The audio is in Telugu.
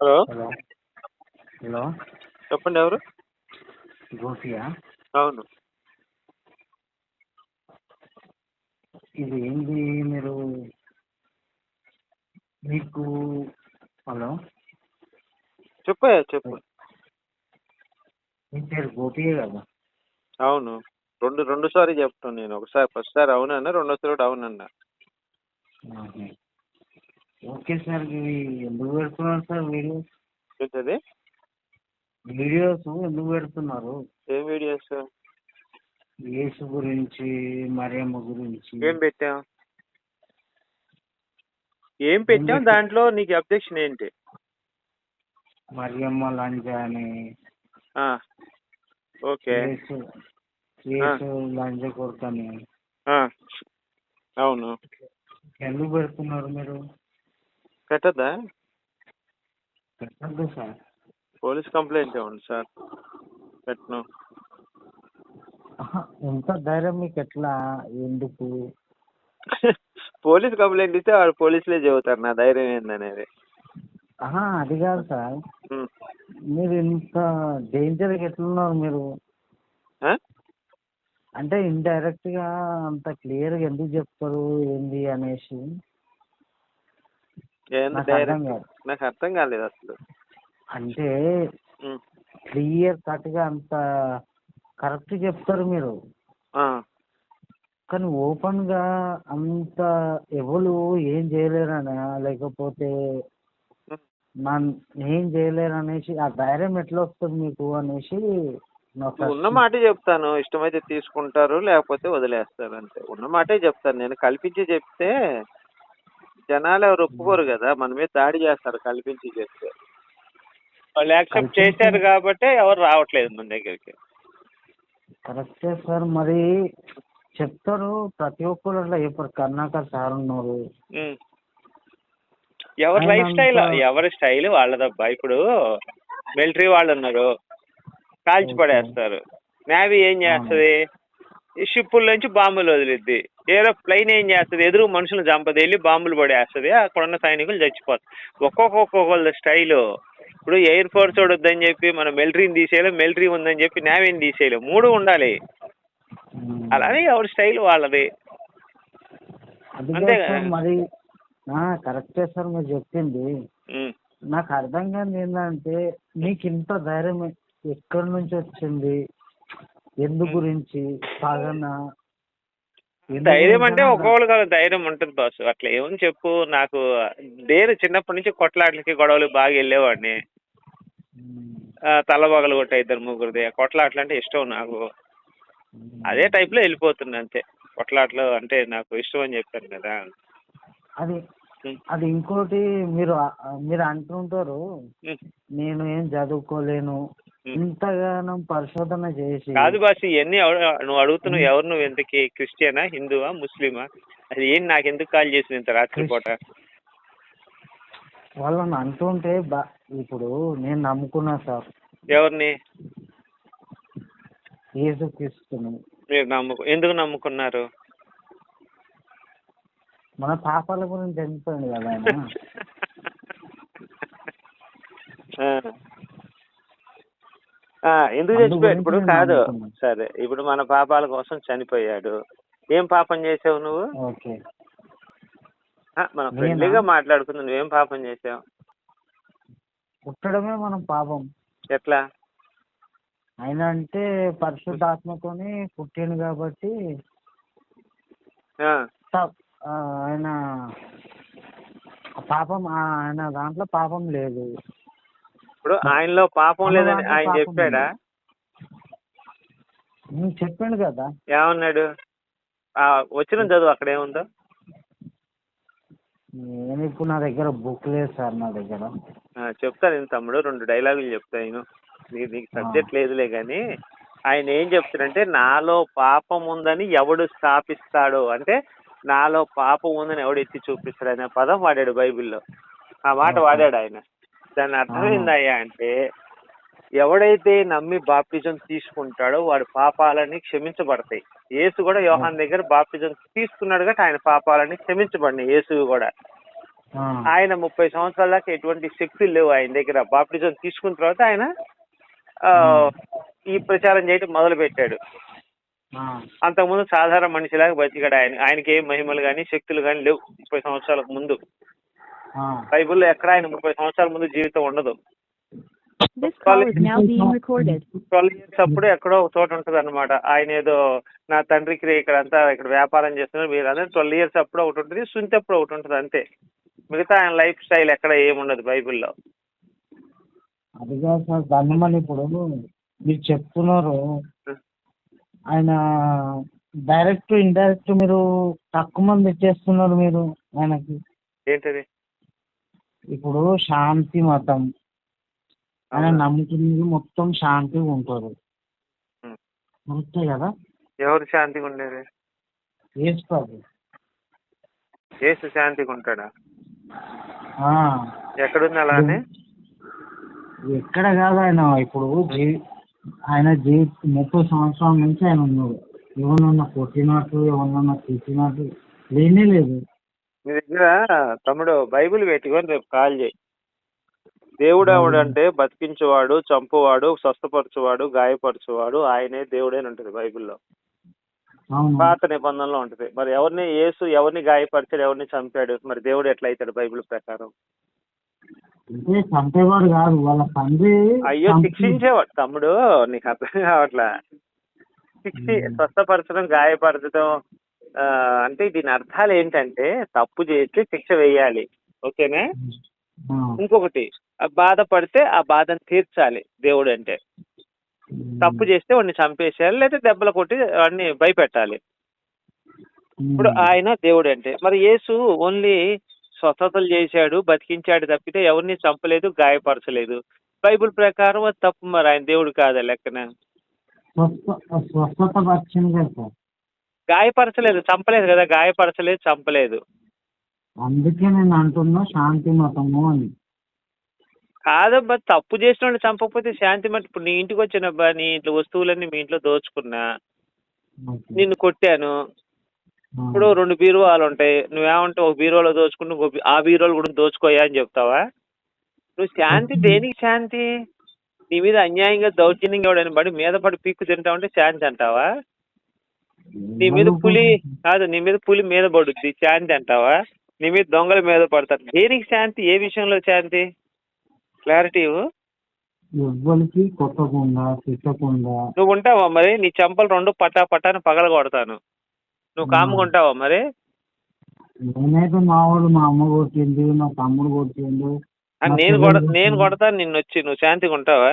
హలో. హలో. హలో. చెప్పండి ఎవరు? గోపియా అవును. ఇది ఏంది మీరు? మీకు హలో. చెప్పయ్యా చెప్పు. మీ పేరు గోపియే కదా? అవును. రెండు రెండు సారి చెప్తాను నేను. ఒకసారి ఫస్ట్ సారి అవునన్నా రెండోసారి కూడా అవునన్నా. ఓకే సార్ ఇవి ఎందుకు పెడుతున్నారు సార్ వీడియోస్ ఏంటది? వీడియోస్ ఎందుకు పెడుతున్నారు? ఏం వీడియోస్ యేసు గురించి మరియమ్మ గురించి. ఏం పెట్టాం? ఏం పెట్టాం? దాంట్లో నీకు అబ్జెక్షన్ ఏంటి? మరియమ్మ లంజ అని ఓకే. యేసు కొడుకని. ఆ, అవును. ఎందుకు పెడుతున్నారు మీరు? పెట్టద్దా? పెట్టద్దు సార్. పోలీస్ కంప్లైంట్ ఇవ్వండి సార్. పెట్టను. ఆహా, ఎంత ధైర్యం మీకు ఎట్లా? ఎందుకు? పోలీస్ కంప్లైంట్ ఇస్తే వాడు పోలీసులే చెబుతారు. నా ధైర్యం ఏందనేది. అది కాదు సార్. మీరు ఇంత డేంజర్గా ఎట్లున్నారు మీరు? అంటే ఇండైరెక్ట్గా అంత క్లియర్గా ఎందుకు చెప్తారు ఏంది అనేసి? నాకు అర్థం కాలేదు అసలు. అంటే. క్లియర్ కట్గా అంత కరెక్ట్ చెప్తారు మీరు. ఆ, కానీ ఓపెన్గా అంత ఎవరు ఏం చేయలేరనా? లేకపోతే ఏం చేయలేరు అనేసి ఆ ధైర్యం ఎట్లా వస్తుంది మీకు అనేసి ఉన్న. మాటే చెప్తాను. ఇష్టమైతే తీసుకుంటారు లేకపోతే వదిలేస్తారు అంతే. ఉన్న మాటే చెప్తాను. నేను కల్పించి చెప్తే జనాలు ఎవరు ఒప్పుకోరు కదా? మన మీద దాడి చేస్తారు కల్పించి చెప్తే వాళ్ళు యాక్సెప్ట్ చేశారు కాబట్టి ఎవరు రావట్లేదు మన దగ్గరికి. కరెక్టే సార్ మరి చెప్తారు ప్రతి ఒక్కరు అట్లా చెప్పారు. కర్ణాకర్ సార్ ఉన్నారు. ఎవరి లైఫ్ స్టైల్ ఎవరి స్టైల్ వాళ్ళదబ్బా. ఇప్పుడు మిలిటరీ వాళ్ళు ఉన్నారు కాల్చి. పడేస్తారు నేవీ ఏం చేస్తుంది? ఈ షిప్పుల నుంచి బాంబులు వదిలిద్ది. ఏరో ప్లైన్ ఏం చేస్తుంది? ఎదురు మనుషులు చంపదు వెళ్ళి బాంబులు పడేస్తుంది. అక్కడ ఉన్న సైనికులు చచ్చిపోతారు. ఒక్కొక్క ఒక్కొక్కళ్ళ స్టైలు. ఇప్పుడు ఎయిర్ ఫోర్స్ వద్దని చెప్పి మనం మిలిటరీని తీసేయలేం మిలిటరీ ఉందని చెప్పి నేవీని తీసేయలేం. మూడు ఉండాలి. అలానే ఎవరి స్టైల్ వాళ్ళది. అంతే. మరి ఆ, కరెక్టే సార్ మీరు చెప్పింది. నాకు అర్థం కాదు ఏంటంటే మీకు ఇంత ధైర్యం ఎక్కడి నుంచి వచ్చింది? ఎందు గురించి ఎందు ధైర్యం అంటే అని ఒక్కొక్కరికి ఒక ధైర్యం ఉంటుంది బాస్ అట్లా ఏమని చెప్పు నాకు డేరు చిన్నప్పటి నుంచి కొట్లాట్లకి గొడవలకి బాగా వెళ్ళేవాడిని ఉమ్. ఆ, తల పగలు కొట్ట ఇద్దరు ముగ్గురిది కొట్లాట్లు అంటే ఇష్టం నాకు. అదే టైప్లో వెళ్ళిపోతుంది అంతే కొట్లాట్లు అంటే నాకు ఇష్టం అని చెప్పాను కదా అది. అది ఇంకోటి మీరు మీరు అంటుంటారు. నేను ఏం చదువుకోలేను. ఇంతగానం పరిశోధన చేసి కాదు బాస్ ఇవన్నీ నువ్వు అడుగుతున్నావు ఎవరు నువ్వు ఎంతకి క్రిస్టియనా హిందువా ముస్లిమా? అది ఏం నాకు ఎందుకు కాల్ చేసింది ఇంత రాత్రిపూట వాళ్ళని అంటుంటే బా ఇప్పుడు నేను నమ్ముకున్నా సార్. ఎవరిని? యేసుక్రీస్తుని. మీరు నమ్ముకు ఎందుకు నమ్ముకున్నారు? మన పాపాల గురించి చనిపోయింది కదా ఆయన. ఎందుకు చచ్చిపోయాడు? ఇప్పుడు కాదు. సరే ఇప్పుడు మన పాపాల కోసం చనిపోయాడు. ఏం పాపం చేసావు నువ్వు? మనం? ఫ్రెండ్లీగా మాట్లాడుకుందాం. నువ్వేం పాపం చేసావు? పుట్టడమే మనం పాపం. ఎట్లా? ఆయన అంటే పరిశుద్ధాత్మతోని పుట్టిండు కాబట్టి ఆయన పాపం ఆ, ఆయన దాంట్లో పాపం లేదు. ఇప్పుడు ఆయనలో పాపం లేదని ఆయన పాపం చెప్పాడా? నేను చెప్పాను కదా. ఏమన్నాడు? ఆ, వచ్చిన చదువు అక్కడ ఏముందో? నేను ఇప్పుడు నా దగ్గర బుక్ లేదు సార్ నా దగ్గర. చెప్తాను నేను తమ్ముడు రెండు డైలాగులు చెప్తాను నీకు సబ్జెక్ట్ లేదులే కానీ ఆయన ఏం చెప్తాడంటే నాలో పాపం ఉందని ఎవడు స్థాపిస్తాడో? అంటే నాలో పాపం ఉందని ఎవడు ఎత్తి చూపిస్తాడు? అనే పదం వాడాడు బైబిల్లో. ఆ మాట. వాడాడు ఆయన. దాని అర్థం. ఏందయ్యా అంటే ఎవడైతే నమ్మి బాప్టిజం తీసుకుంటాడో వాడి పాపాలని క్షమించబడతాయి. యేసు కూడా యోహాన్ దగ్గర బాప్టిజం తీసుకున్నాడు కాబట్టి ఆయన పాపాలని క్షమించబడినాయి యేసు కూడా. ఆయన ముప్పై సంవత్సరాల దాకా ఎటువంటి శక్తులు లేవు ఆయన దగ్గర. బాప్టిజం తీసుకున్న తర్వాత ఆయన ఆ, ఈ ప్రచారం చేయడం మొదలు పెట్టాడు అంతకుముందు సాధారణ మనిషిలాగా బతికాడు ఆయన. ఆయనకి ఏం మహిమలు కానీ శక్తులు కానీ లేవు ముప్పై సంవత్సరాలకు ముందు. బైబిల్లో ఎక్కడ ఆయన ముప్పై సంవత్సరాల ముందు జీవితం ఉండదు. అప్పుడు ఎక్కడో ఒక చోట ఉంటుంది అనమాట ఆయన ఏదో నా తండ్రికి ఇక్కడ అంతా ఇక్కడ వ్యాపారం చేస్తున్నారు మీరు అందరూ ట్వెల్వ్ ఇయర్స్ అప్పుడు ఒకటి ఉంటుంది సుంతి అప్పుడు ఒకటి ఉంటుంది అంతే. మిగతా ఆయన లైఫ్ స్టైల్ ఎక్కడ ఏముండదు బైబిల్లో. అది కాదు సార్ మళ్ళీ ఇప్పుడు మీరు చెప్తున్నారు. ఆయన డైరెక్ట్ ఇండైరెక్ట్ మీరు తక్కువ మంది ఇచ్చేస్తున్నారు మీరు ఆయనకి. ఏంటది? ఇప్పుడు శాంతి మతం ఆయన? నమ్ముకునేది మొత్తం శాంతిగా ఉంటారు. కరెక్టే కదా? ఎవరు శాంతిగా ఉండేది? వేసుకోదు ఏసు శాంతిగా ఉంటాడా? ఎక్కడుంది అలానే? ఎక్కడ కాదు ఆయన. ఇప్పుడు ఆయన జీ ముప్పై సంవత్సరాల నుంచి ఆయన ఉన్నాడు. ఎవరినన్నా కొట్టినట్టు ఎవరినన్నా తిట్టినట్టు లేనే లేదు. మీ దగ్గర తమ్ముడు బైబిల్ పెట్టుకొని రేపు కాల్ చేయి. దేవుడు ఆవిడ అంటే బతికించేవాడు చంపువాడు స్వస్థపరచువాడు గాయపరచువాడు ఆయనే దేవుడే అని ఉంటుంది బైబిల్లో. పాత నిబంధనలో ఉంటుంది. మరి ఎవరిని యేసు ఎవరిని గాయపరిచాడు ఎవరిని చంపాడు? మరి దేవుడు ఎట్లా అవుతాడు బైబిల్ ప్రకారం? చంపేవాడు కాదు వాళ్ళ తండ్రి అయ్యో శిక్షించేవాడు తమ్ముడు నీకు అర్థం కావట్లా? శిక్షి స్వస్థపరచడం గాయపరచడం అంటే దీని అర్థాలు ఏంటంటే తప్పు చేస్తే శిక్ష వేయాలి. ఓకేనా? ఇంకొకటి ఆ బాధపడితే ఆ బాధను తీర్చాలి దేవుడు అంటే తప్పు చేస్తే వాడిని చంపేసేయాలి లేదా దెబ్బలు కొట్టి వాడిని భయపెట్టాలి. ఇప్పుడు ఆయన దేవుడు అంటే మరి యేసు ఓన్లీ స్వస్థతలు చేశాడు బతికించాడు తప్పితే ఎవరిని చంపలేదు గాయపరచలేదు. బైబిల్ ప్రకారం తప్పు మరి ఆయన దేవుడు కాదా లెక్కన? స్వస్థ స్వస్థత గాయపరచలేదు చంపలేదు కదా గాయపరచలేదు చంపలేదు. అందుకే నేను అంటున్నా శాంతి మతము అని. కాదబ్బా తప్పు చేసిన వాడిని చంపకపోతే శాంతి మట్టి ఇప్పుడు నీ ఇంటికి వచ్చినబ్బా నీ ఇంట్లో వస్తువులన్నీ మీ ఇంట్లో దోచుకున్నా. నిన్ను కొట్టాను. ఇప్పుడు రెండు బీరువాలు ఉంటాయి. నువ్వేమంటే ఒక బీరువాలో బీ- ఆ బీరువాలు కూడా దోచుకోయా అని చెప్తావా? నువ్వు శాంతి దేనికి శాంతి? నీ మీద అన్యాయంగా దౌర్జన్యంగా ఎవడని పడి మీద పడి పీక్కు తింటా ఉంటే శాంతి అంటావా? నీ మీద పులి కాదు నీ మీద పులి మీద పడుద్ది శాంతి అంటావా? నీ మీద దొంగల మీద పడతారు. దేనికి శాంతి? ఏ విషయంలో శాంతి? క్లారిటీ ఇవ్వు. ఎవ్వరికి కొట్టకుండా తిట్టకుండా. నువ్వు ఉంటావా మరి? నీ చెంపలు రెండు పట్టా పట్టాని పగల కొడతాను. నువ్వు కాముగా ఉంటావా మరి? నేనైతే మా వాడు మా అమ్మ కొట్టింది మా తమ్ముడు కొట్టిండు. నేను కొడ. నేను కొడతాను నిన్ను వచ్చి నువ్వు శాంతిగా ఉంటావా?